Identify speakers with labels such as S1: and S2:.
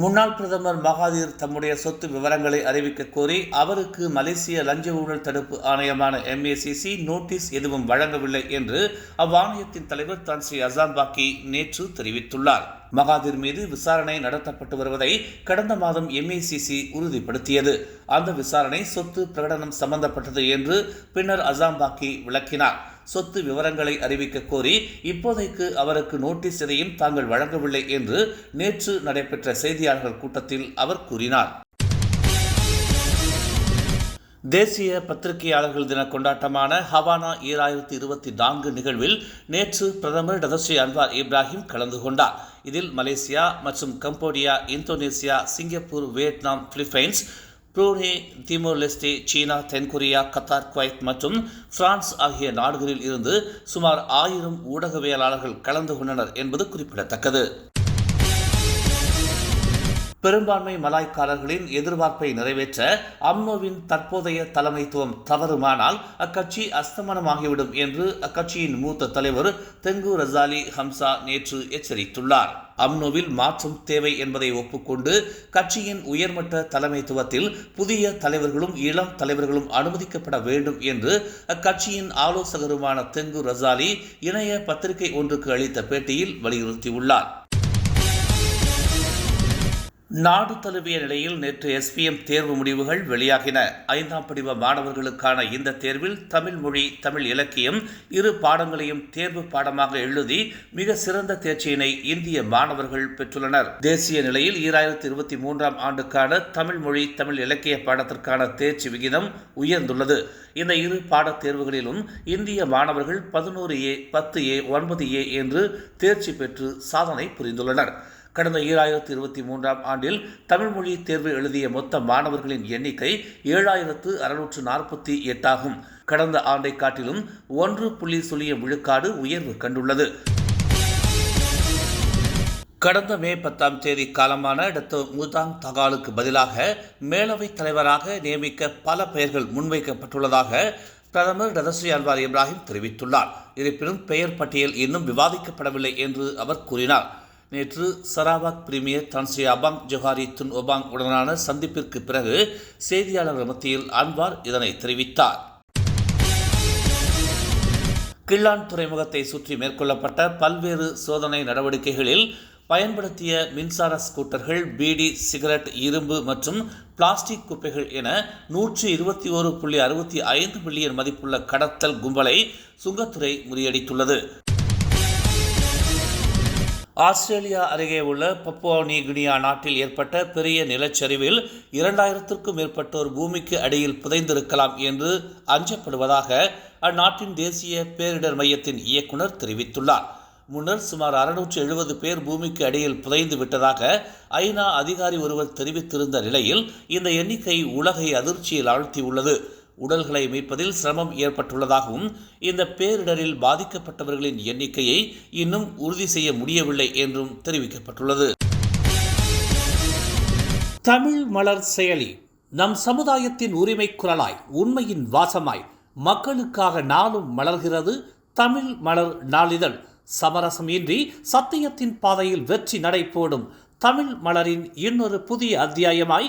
S1: முன்னாள் பிரதமர் மகாதீர் தம்முடைய சொத்து விவரங்களை அறிவிக்க கோரி அவருக்கு மலேசிய லஞ்ச ஊழல் தடுப்பு ஆணையமான எம்ஏசிசி நோட்டீஸ் எதுவும் வழங்கவில்லை என்று அவ்வாணையத்தின் தலைவர் தான் ஸ்ரீ அசாம்பாக்கி நேற்று தெரிவித்துள்ளார். மகாதீர் மீது விசாரணை நடத்தப்பட்டு வருவதை கடந்த மாதம் எம்ஏசிசி உறுதிப்படுத்தியது. அந்த விசாரணை சொத்து பிரகடனம் சம்பந்தப்பட்டது என்று பின்னர் அசாம்பாக்கி விளக்கினார். சொத்து விவரங்களை அறிவிக்க கோரி இப்போதைக்கு அவருக்கு நோட்டீஸ் எதையும் தாங்கள் வழங்கவில்லை என்று நேற்று நடைபெற்ற செய்தியாளர்கள் கூட்டத்தில் அவர் கூறினார். தேசிய பத்திரிகையாளர்கள் தின கொண்டாட்டமான ஹவானா ஈராயிரத்தி இருபத்தி நான்கு நிகழ்வில் நேற்று பிரதமர் டதஸ்ரீ அன்வார் இப்ராஹிம் கலந்து கொண்டார். இதில் மலேசியா மற்றும் Cambodia Indonesia Singapore Vietnam Philippines Brunei Timor Leste China தென்கொரியா கத்தார் குவைத் மற்றும் பிரான்ஸ் ஆகிய நாடுகளில் இருந்து சுமார் ஆயிரம் ஊடகவியலாளர்கள் கலந்து கொண்டனர் என்பது குறிப்பிடத்தக்கது. பெரும்பான்மை மலாய்க்காரர்களின் எதிர்பார்ப்பை நிறைவேற்ற அம்னோவின் தற்போதைய தலைமைத்துவம் தவறுமானால் அக்கட்சி அஸ்தமனமாகிவிடும் என்று அக்கட்சியின் மூத்த தலைவர் தெங்கு ரசாலி ஹம்சா நேற்று எச்சரித்துள்ளார். அம்னோவில் மாற்றம் தேவை என்பதை ஒப்புக்கொண்டு கட்சியின் உயர்மட்ட தலைமைத்துவத்தில் புதிய தலைவர்களும் இளம் தலைவர்களும் அனுமதிக்கப்பட வேண்டும் என்று அக்கட்சியின் ஆலோசகருமான தெங்கு ரசாலி இணைய பத்திரிகை ஒன்றுக்கு அளித்த பேட்டியில் வலியுறுத்தியுள்ளார். நாடு தழுவிய நிலையில் நேற்று எஸ்பிஎம் தேர்வு முடிவுகள் வெளியாகின. ஐந்தாம் படிவ மாணவர்களுக்கான இந்த தேர்வில் தமிழ் மொழி தமிழ் இலக்கியம் இரு பாடங்களையும் தேர்வு பாடமாக எழுதி மிக சிறந்த தேர்ச்சியினை இந்திய மாணவர்கள் பெற்றுள்ளனர். தேசிய நிலையில் ஈராயிரத்தி இருபத்தி மூன்றாம் ஆண்டுக்கான தமிழ் மொழி தமிழ் இலக்கிய பாடத்திற்கான தேர்ச்சி விகிதம் உயர்ந்துள்ளது. இந்த இரு பாடத் தேர்வுகளிலும் இந்திய மாணவர்கள் பதினோரு ஏ பத்து ஏ ஒன்பது ஏ என்று தேர்ச்சி பெற்று சாதனை புரிந்துள்ளனர். கடந்த ஈராயிரத்து இருபத்தி மூன்றாம் ஆண்டில் தமிழ் மொழி தேர்வு எழுதிய மொத்த மாணவர்களின் எண்ணிக்கை ஏழாயிரத்து அறுநூற்று நாற்பத்தி எட்டாகும். கடந்த ஆண்டை காட்டிலும் ஒன்று புள்ளி சுழிய விழுக்காடு உயர்வு கண்டுள்ளது. கடந்த மே பத்தாம் தேதி காலமான டாக்டர் முதாங் தகாலுக்கு பதிலாக மேலவைத் தலைவராக நியமிக்க பல பெயர்கள் முன்வைக்கப்பட்டுள்ளதாக பிரதமர் ரதஸ்ரீ அன்வார் இப்ராஹிம் தெரிவித்துள்ளார். இருப்பினும் பெயர் பட்டியல் இன்னும் விவாதிக்கப்படவில்லை என்று அவர் கூறினார். நேற்று Sarawak premier Tan Sri Abang Johari Tun Openg உடனான சந்திப்பிற்கு பிறகு செய்தியாளர் மத்தியில் அன்வார் இதனை தெரிவித்தார். கிள்ளான் துறைமுகத்தை சுற்றி மேற்கொள்ளப்பட்ட பல்வேறு சோதனை நடவடிக்கைகளில் பயன்படுத்திய மின்சார ஸ்கூட்டர்கள் பீடி சிகரெட் இரும்பு மற்றும் பிளாஸ்டிக் குப்பைகள் என நூற்றி இருபத்தி ஓரு புள்ளி அறுபத்தி ஐந்து மில்லியன் மதிப்புள்ள கடத்தல் கும்பலை சுங்கத்துறை முறியடித்துள்ளது. ஆஸ்திரேலியா அருகே உள்ள பப்புவா நியூகினியா நாட்டில் ஏற்பட்ட பெரிய நிலச்சரிவில் இரண்டாயிரத்திற்கும் மேற்பட்டோர் பூமிக்கு அடியில் புதைந்திருக்கலாம் என்று அஞ்சப்படுவதாக அந்நாட்டின் தேசிய பேரிடர் மையத்தின் இயக்குனர் தெரிவித்துள்ளார். முன்னர் சுமார் அறுநூற்று எழுபது பேர் பூமிக்கு அடியில் புதைந்து விட்டதாக ஐநா அதிகாரி ஒருவர் தெரிவித்திருந்த நிலையில் இந்த எண்ணிக்கை உலகை அதிர்ச்சியில் ஆழ்த்தியுள்ளது. உடல்களை மீட்பதில் சிரமம் ஏற்பட்டுள்ளதாகவும் இந்த பேரிடரில் பாதிக்கப்பட்டவர்களின் எண்ணிக்கையை இன்னும் உறுதி செய்ய முடியவில்லை என்றும் தெரிவிக்கப்பட்டுள்ளது. தமிழ் மலர் செயலி நம் சமுதாயத்தின் உரிமை குரலாய் உண்மையின் வாசமாய் மக்களுக்காக நாளும் மலர்கிறது தமிழ் மலர் நாளிதழ். சமரசம் இன்றி சத்தியத்தின் பாதையில் வெற்றி நடை போடும் தமிழ் மலரின் இன்னொரு புதிய அத்தியாயமாய்